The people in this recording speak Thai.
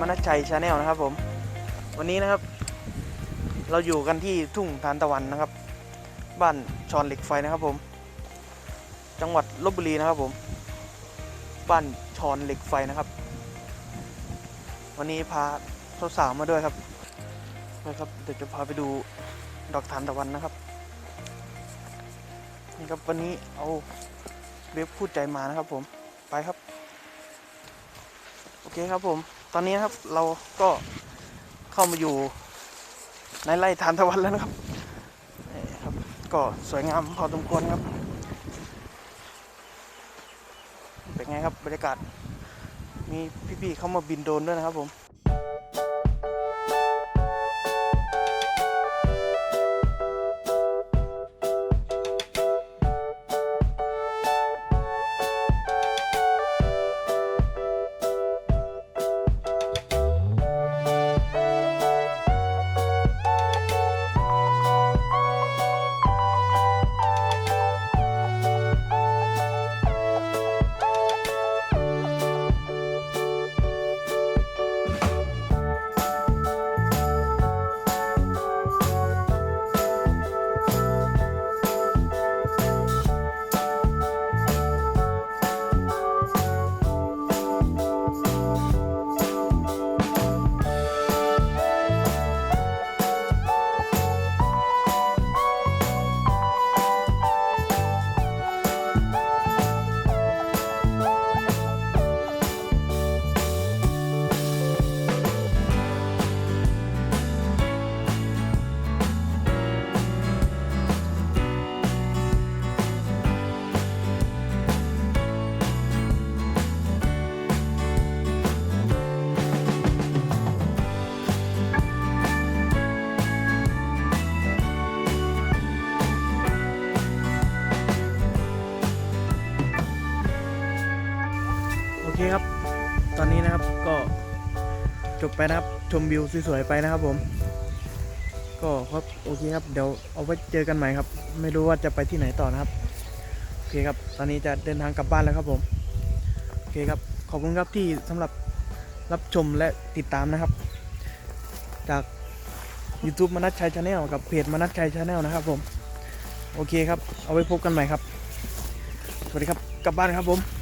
มนัชชัยชาแนลนะครับผม วันนี้นะครับ เราอยู่กันที่ทุ่งทานตะวันนะครับ บ้านชอนเหล็กไฟนะครับผม จังหวัดลบบุรีนะครับผม บ้านชอนเหล็กไฟนะครับ วันนี้พาสาวๆมาด้วยครับไปครับเดี๋ยวจะพาไปดูดอกทานตะวันนะครับนี่ครับวันนี้เอาเว็บพูดใจมานะครับผมไปครับ โอเคครับผม ตอนนี้นะครับเราก็เข้ามาอยู่ในไร่ทานตะวันแล้วนะครับครับ ก็สวยงามพอสมควรครับ เป็นไงครับบรรยากาศ มีพี่ๆเข้ามาบินโดรนด้วยนะครับผม ครับ ตอนนี้นะครับก็จบไปนะครับ ชมวิวสวยๆไปนะครับผม ก็ครับโอเคครับ เดี๋ยวเอาไว้เจอกันใหม่ครับ ไม่รู้ว่าจะไปที่ไหนต่อนะครับ โอเคครับ ตอนนี้จะเดินทางกลับบ้านแล้วครับผม โอเคครับ ขอบคุณครับที่สำหรับรับชมและติดตามนะครับ จาก YouTube มนัชชัยชาแนลกับเพจมนัชชัยชาแนลนะครับผม โอเคครับ เอาไว้พบกันใหม่ครับ สวัสดีครับ กลับบ้านครับผม